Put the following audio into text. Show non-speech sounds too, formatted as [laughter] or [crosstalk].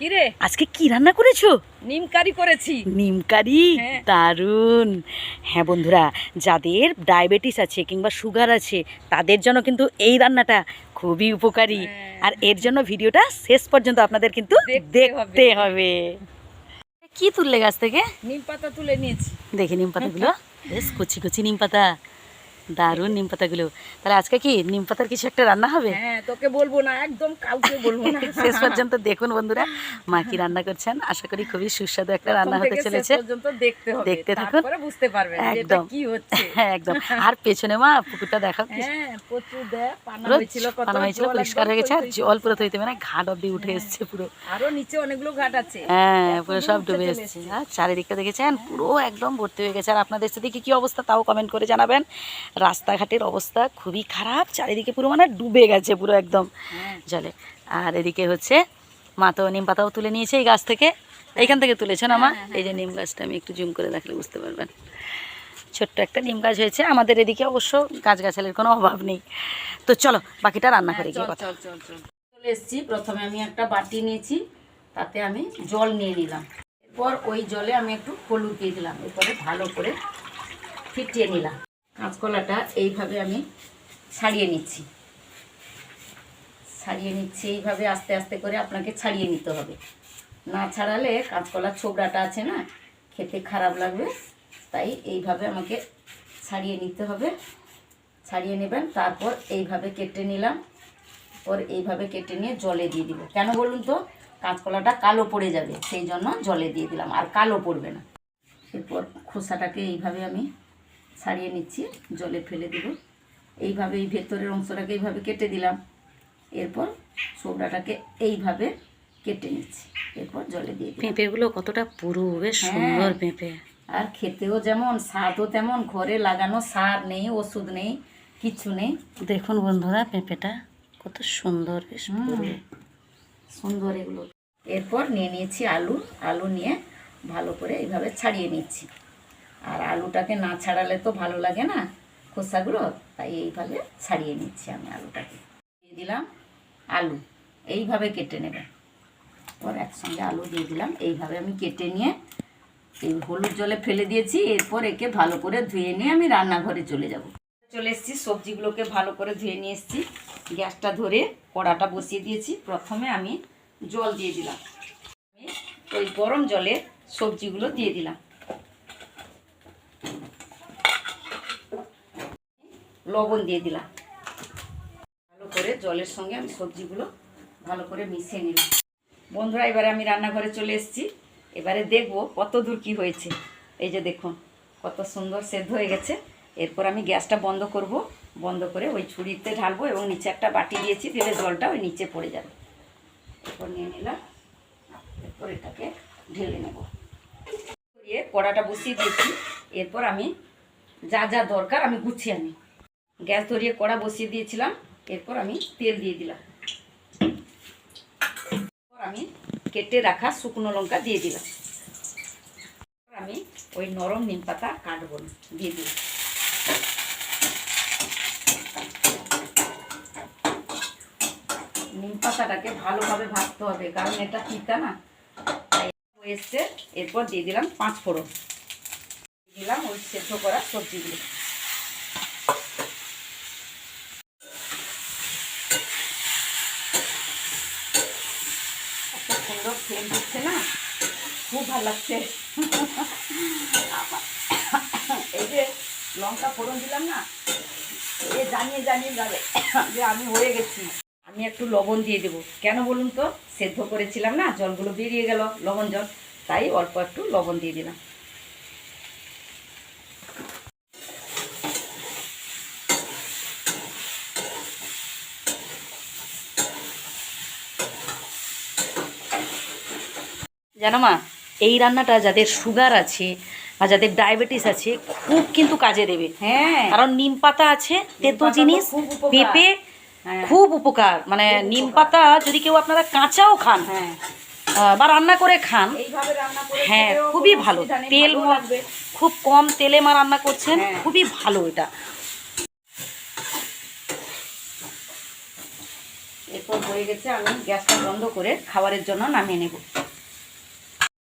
কিরে? আজকে কি রান্না করেছ? নিম কারি করেছি। নিম কারি? হ্যাঁ। দারুণ। হ্যাঁ বন্ধুরা যাদের ডায়াবেটিস আছে কিংবা সুগার আছে তাদের জন্য কিন্তু এই রান্নাটা খুবই উপকারী। হ্যাঁ। আর এর জন্য ভিডিওটা শেষ পর্যন্ত আপনাদের কিন্তু দেখতে দেখতে হবে। কি তুললে গাছ থেকে? নিম পাতা তুলে নিয়েছি। দেখি নিম পাতাগুলো। বেশ কচি কচি নিম পাতা। দারুণ নিম পাতাগুলো। তাহলে আজকে কি নিম পাতার কিছু একটা রান্না হবে? হ্যাঁ তোকে বলব না একদম কাউকে বলব না। [laughs] শেষ পর্যন্ত দেখুন বন্ধুরা মা কি রান্না করছেন? আশা করি খুবই সুস্বাদু একটা রান্না হতে চলেছে। পর্যন্ত দেখতে হবে দেখতে থাকুন। বুঝতে পারবেন একদম। কি হচ্ছে। [laughs] হ্যাঁ একদম। আর পেছনে মা পুকুরটা দেখাও কি হ্যাঁ প্রচুর পানা হয়েছিল কত হয়েছিল পরিষ্কার হয়ে গেছে আর জল পুরো থইতে মানে ঘাট অব্দি উঠে এসছে পুরো। আরও নিচে অনেকগুলো ঘাট আছে। হ্যাঁ পুরো সব ডুবে এসছে। আর চারিদিকটা দেখেছেন পুরো একদম ভর্তি হয়ে গেছে। আর আপনাদের সাথে কি কি অবস্থা তাও কমেন্ট করে জানাবেন। রাস্তাঘাটের অবস্থা খুবই খারাপ। চারিদিকে পুরো মানে ডুবে গেছে পুরো একদম। হ্যাঁ। জলে আর এদিকে হচ্ছে মা তো নিম পাতাও তুলে নিয়েছে এই গাছ থেকে। এইখান থেকে তুলেছেন মা? হ্যাঁ, এই যে নিম গাছটা আমি একটু জুম করে দেখলে বুঝতে পারবেন। ছোট্ট একটা নিম গাছ হয়েছে। আমাদের এদিকে অবশ্য গাছগাছালির কোনো অভাব নেই। তো চলো বাকিটা রান্না করে গিয়ে কথা। চল চল চল। চলে এসেছি। প্রথমে আমি একটা বাটি নিয়েছি। তাতে আমি জল নিয়ে নিলাম। এরপর ওই জলে আমি একটু হলুদ দিয়ে দিলাম। এরপরে ভালো করে ফিটিয়ে নিলাম। কাঁচকলাটা এইভাবে আমি ছাড়িয়ে নিচ্ছি। ছাড়িয়ে নিচ্ছি, এইভাবে আস্তে আস্তে করে আপনাকে ছাড়িয়ে নিতে হবে। না ছাড়ালে কাঁচকলার ছোবড়াটা আছে না, খেতে খারাপ লাগবে। তাই এইভাবে আমাকে ছাড়িয়ে নিতে হবে। ছাড়িয়ে নেবেন, তারপর এইভাবে কেটে নিলাম। পর এইভাবে কেটে নিয়ে জলে দিয়ে দিব। কেন বলুন তো? কাঁচকলাটা কালো পড়ে যাবে, সেই জন্য জলে দিয়ে দিলাম। আর কালো পড়বে না। এরপর খোসাটাকে এইভাবে আমি ছাড়িয়ে নিচ্ছি জলে ফেলে দিব। এইভাবে এই ভেতরের অংশটাকে এইভাবে কেটে দিলাম। এরপর সোবড়াটাকে এইভাবে কেটে নিচ্ছি। এরপর জলে দিয়ে পেঁপেগুলো কতটা পুরো বেশ হ্যাঁ। সুন্দর পেঁপে। আর খেতেও যেমন স্বাদও তেমন ঘরে লাগানো সার নেই ওষুধ নেই কিছু নেই। দেখুন বন্ধুরা পেঁপেটা কত সুন্দর বেশ সুন্দর এগুলো। এরপর নিয়ে নিয়েছি আলু। আলু নিয়ে ভালো করে এইভাবে ছাড়িয়ে নিচ্ছি। আর আলুটাকে না ছাড়ালে তো ভালো লাগে না খোসাগুলো তাই এইভাবে ছাড়িয়ে নিচ্ছি আমি আলুটাকে। দিয়ে দিলাম আলু, এইভাবে কেটে নেবে। পর একসঙ্গে আলু দিয়ে দিলাম, এইভাবে আমি কেটে নিয়ে এই হলুদ জলে ফেলে দিয়েছি, এরপর একে ভালো করে ধুয়ে নিয়ে আমি রান্নাঘরে চলে যাব। চলে এসেছি, সবজিগুলোকে ভালো করে ধুয়ে নিয়ে এসেছি। গ্যাসটা ধরে কড়াটা বসিয়ে দিয়েছি, প্রথমে আমি জল দিয়ে দিলাম। আমি ওই গরম জলে সবজিগুলো দিয়ে দিলাম। লবণ দিয়ে দিলাম। ভালো করে জলের সঙ্গে আমি সবজিগুলো ভালো করে মিশিয়ে নিলাম। বন্ধুরা, এবারে আমি রান্নাঘরে চলে এসেছি। এবারে দেখব কত দূর কি হয়েছে। এই যে দেখুন, কত সুন্দর সেদ্ধ হয়ে গেছে। এরপর আমি গ্যাসটা বন্ধ করব। বন্ধ করে ওই ছুরিতে ঢালবো এবং নিচে একটা বাটি দিয়েছি দিলে জলটা ওই নিচে পড়ে যাবে। এরপর নিয়ে নিলাম। এরপর এটাকে ঢেলে নেব। কড়াটা বসিয়ে দিয়েছি। এরপর আমি যা যা দরকার আমি গুছিয়ে আনি গ্যাস ধরিয়ে কড়া বসিয়ে দিয়েছিলাম, এরপর আমি তেল দিয়ে দিলাম। আমি কেটে রাখা শুকনো লঙ্কা দিয়ে দিলাম। আমি ওই নরম নিম পাতা কাটবো, দিয়ে দিলাম। নিম পাতাটাকে ভালোভাবে ভাজতে হবে, কারণ এটা তিতা না এসছে। এরপর দিয়ে দিলাম পাঁচ ফোড়ন। দিলাম ওই সেদ্ধ করা সবজিগুলো। ফ্লেম দিচ্ছে না? খুব ভালো লাগছে। এই যে লঙ্কা ফোড়ন দিলাম না, এ জানিয়ে জানিয়ে যাবে যে আমি হয়ে গেছি। আমি একটু লবণ দিয়ে দেবো। কেন বলুন তো? সেদ্ধ করেছিলাম না, জলগুলো বেরিয়ে গেল, লবণ জল। তাই অল্প একটু লবণ দিয়ে দিলাম। জানো মা? এই রান্নাটা যাদের সুগার আছে বা যাদের ডায়াবেটিস আছে খুব কিন্তু কাজে দেবে। হ্যাঁ। কারণ নিম পাতা আছে তেতো জিনিস পেঁপে হ্যাঁ। খুব উপকার। মানে নিম পাতা যদি কেউ আপনারা কাঁচাও খান হ্যাঁ। বা রান্না করে খান হ্যাঁ খুবই ভালো। তেল খুব কম তেলে মা রান্না করছেন হ্যাঁ। খুবই ভালো এটা। এরপর হয়ে গেছে আমি গ্যাসটা বন্ধ করে খাবারের জন্য নামিয়ে নেব।